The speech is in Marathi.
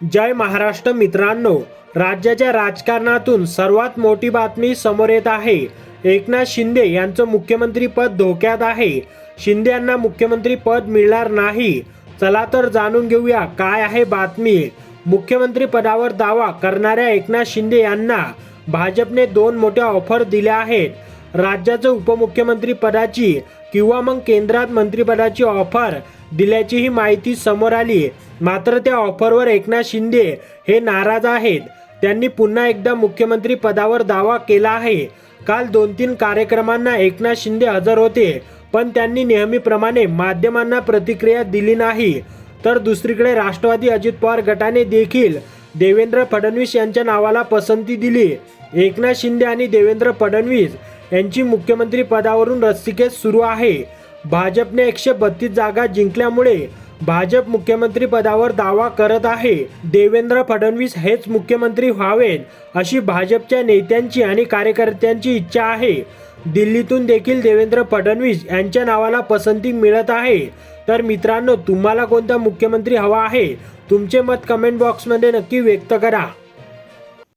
जय महाराष्ट्र मित्रांनो राज्याच्या राजकारणातून सर्वात मोठी बातमी समोर येत आहे. एकनाथ शिंदे यांचं मुख्यमंत्री पद धोक्यात आहे. शिंदे यांना मुख्यमंत्री पद मिळणार नाही. चला तर जाणून घेऊया काय आहे बातमी. मुख्यमंत्री पदावर दावा करणाऱ्या एकनाथ शिंदे यांना भाजपने दोन मोठ्या ऑफर दिल्या आहेत. राज्याचं उपमुख्यमंत्री पदाची किंवा मग केंद्रात मंत्रिपदाची ऑफर दिल्याचीही माहिती समोर आली. मात्र त्या ऑफरवर एकनाथ शिंदे हे नाराज आहेत. त्यांनी पुन्हा एकदा मुख्यमंत्री पदावर दावा केला आहे. काल दोन तीन कार्यक्रमांना एकनाथ शिंदे हजर होते पण त्यांनी नेहमीप्रमाणे माध्यमांना प्रतिक्रिया दिली नाही. तर दुसरीकडे राष्ट्रवादी अजित पवार गटाने देखील देवेंद्र फडणवीस यांच्या नावाला पसंती दिली. एकनाथ शिंदे आणि देवेंद्र फडणवीस यांची मुख्यमंत्री पदावरून रस्सीखेच सुरू आहे. भाजपने एकशे बत्तीस जागा जिंकल्यामुळे भाजप मुख्यमंत्री पदावर दावा करत आहे. देवेंद्र फडणवीस हेच मुख्यमंत्री व्हावेत अशी भाजपच्या नेत्यांची आणि कार्यकर्त्यांची इच्छा आहे. दिल्लीतून देखील देवेंद्र फडणवीस यांच्या नावाला पसंती मिळत आहे. तर मित्रांनो तुम्हाला कोणता मुख्यमंत्री हवा आहे? तुमचे मत कमेंट बॉक्समध्ये नक्की व्यक्त करा.